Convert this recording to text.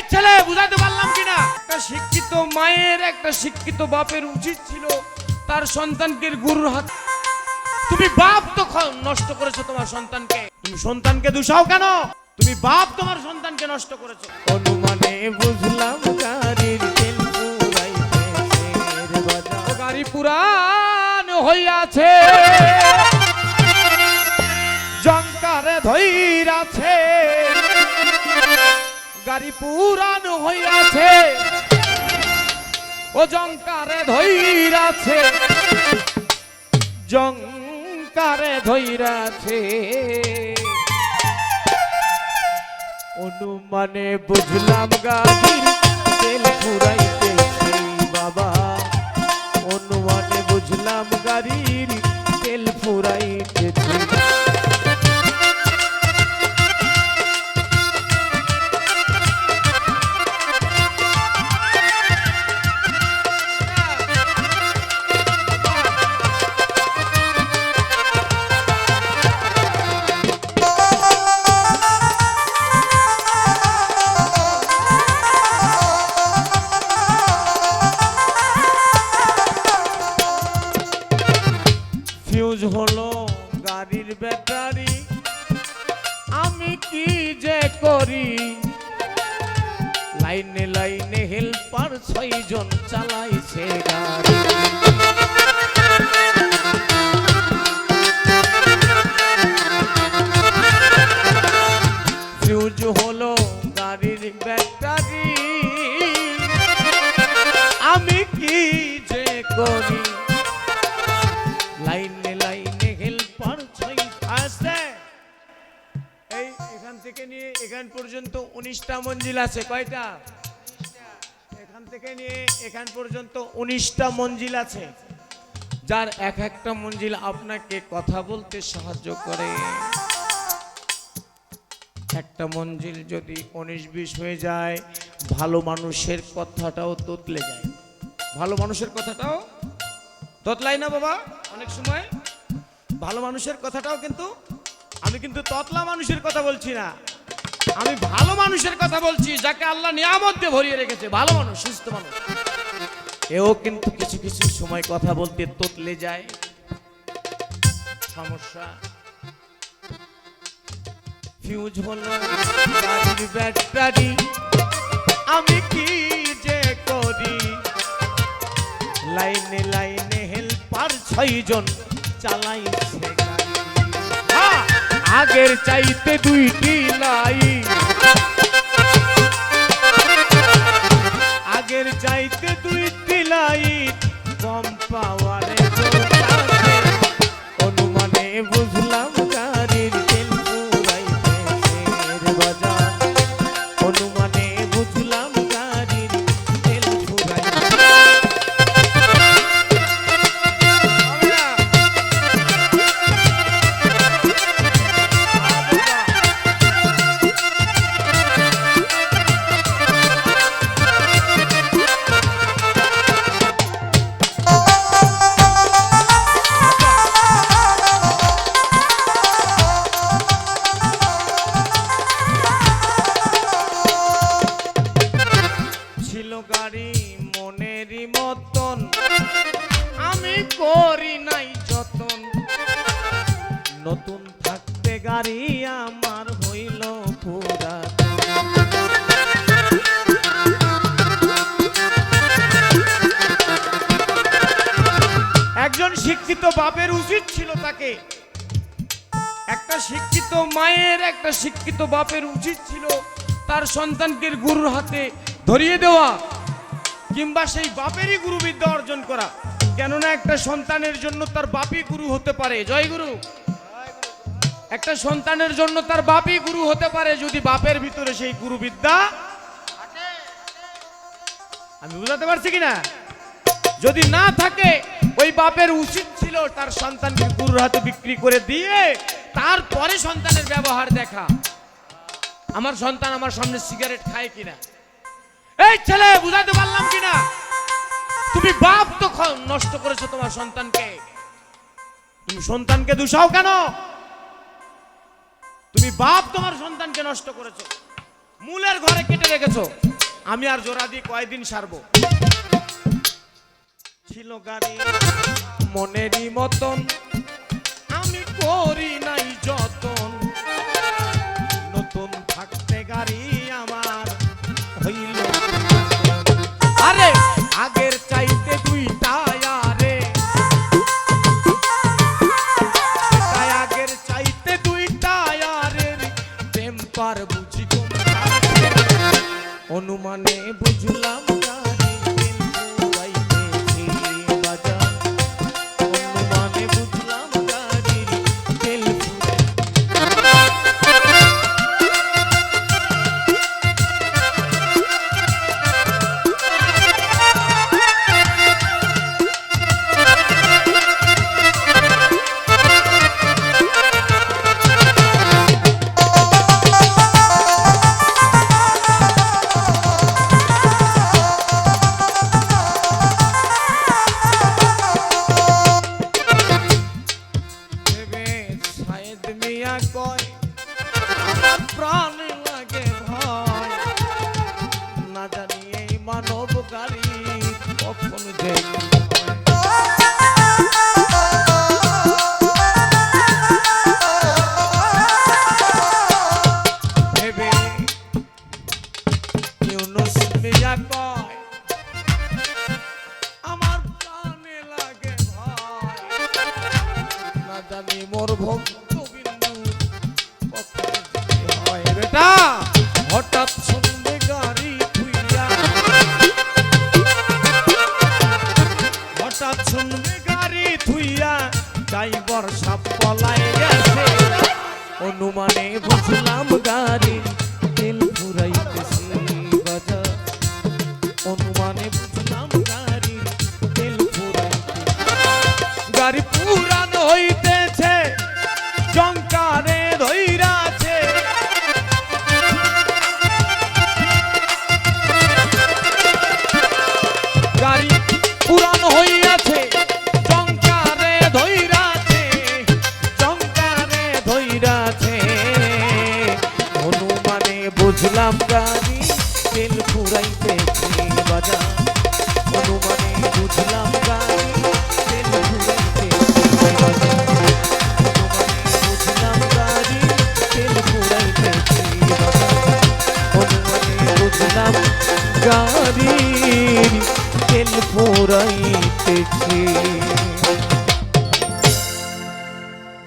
এই ছেলে বুঝাতে পারলাম কিনা? একটা শিক্ষিত মায়ের একটা শিক্ষিত বাপের উচিত ছিল তার সন্তানকে গুরুর হাত তুমি বাপ তো নষ্ট করেছ তোমার সন্তানকে। তুমি সন্তানকে দুষাও কেন? তুমি বাপ তোমার সন্তানকে নষ্ট করেছ। অনুমানে বুঝলাম গাড়ির তেল পুরাইতে গাড়ি পুরান হইয়াছে। জঙ্কারে ধৈরাছে গাড়ি পুরান হইয়াছে। ও জঙ্কারে ধৈরাছে জঙ্কারে ধৈরাছে অনুমানে বুঝলাম গাড়ির তেল পুরাইতে সেই বাবা। অনুমানে বুঝলাম গাড়ির তেল পুরাইতে লাইনে লাইনে হেল্পার ছয়জন চালাইছে গাড়ি। পর্যন্ত উনিশটা মঞ্জিল আছে, কয়টা? এখান থেকে নিয়ে এখান পর্যন্ত উনিশটা মঞ্জিল আছে। যার এক একটা মঞ্জিল আপনাকে কথা বলতে সাহায্য করে। একটা মঞ্জিল যদি উনিশ বিশ হয়ে যায়, ভালো মানুষের কথাটাও তোতলে যায়। ভালো মানুষের কথাটাও? তোতলাই না বাবা, অনেক সময়। ভালো মানুষের কথাটাও কিন্তু আমি কিন্তু ততলা মানুষের কথা বলছি না। আমি ভালো মানুষের কথা বলছি যাকে আল্লাহ নিয়ামত দিয়ে ভরিয়ে রেখেছে। ভালো মানুষ সুস্থ মানুষ। এও কিন্তু কিছু কিছু সময় কথা বলতে তোতলে যায়। সমস্যা? ফিউজ হলো ব্যাটারি। আমি কি যে করি? লাইনে লাইনে হেল্পার ছয়জন চালাইছে। হ্যাঁ, আগের চাইতে দুইটি লাইন বাপের উচিত ছিল তাকে। একটা শিক্ষিত মায়ের, একটা শিক্ষিত বাপের উচিত ছিল তার সন্তানকে গুরুর হাতে ধরিয়ে দেওয়া কিংবা সেই বাপেরই গুরুবিদ্যা অর্জন করা। কেননা একটা সন্তানের জন্য তার বাপই গুরু হতে পারে। জয় গুরু। একটা সন্তানের জন্য তার বাপই গুরু হতে পারে যদি বাপের ভিতরে সেই গুরুবিদ্যা আমি বুঝাতে পারছি কিনা? যদি না থাকে ওই বাপের উচিত ছিল তার সন্তানকে গুরুর হাতে বিক্রি করে দিয়ে তারপরে সন্তানের ব্যবহার দেখা। আমার সন্তান আমার সামনে সিগারেট খায় কিনা? এই ছেলে, বুঝাতে পারলাম কিনা? তুমি বাপ তো নষ্ট করেছ তোমার সন্তানকে। তুমি সন্তানকে দুষাও কেন? তুমি বাপ তোমার সন্তানকে নষ্ট করেছ। মূলের ঘরে কেটে রেখেছো। আমি আর জোড়া দিয়ে কয়দিন সারবো? ছিল গাড়ি। মনেরই মতন আমি করি নাই যতন। নতুন থাকতে গাড়ি আমার হইল আরে, আগের চাইতে আরে। আগের চাইতে বুঝি। অনুমানে বুঝলাম কয় প্রাণ এই মানব গাড়ি কখন যে ধৈরাছে অনুমানে বুঝলাম গাড়ি তেল ফুরাইতেছে বাজার। অনুমানে বুঝলাম বুঝলাম বুঝলাম গাড়ি তেল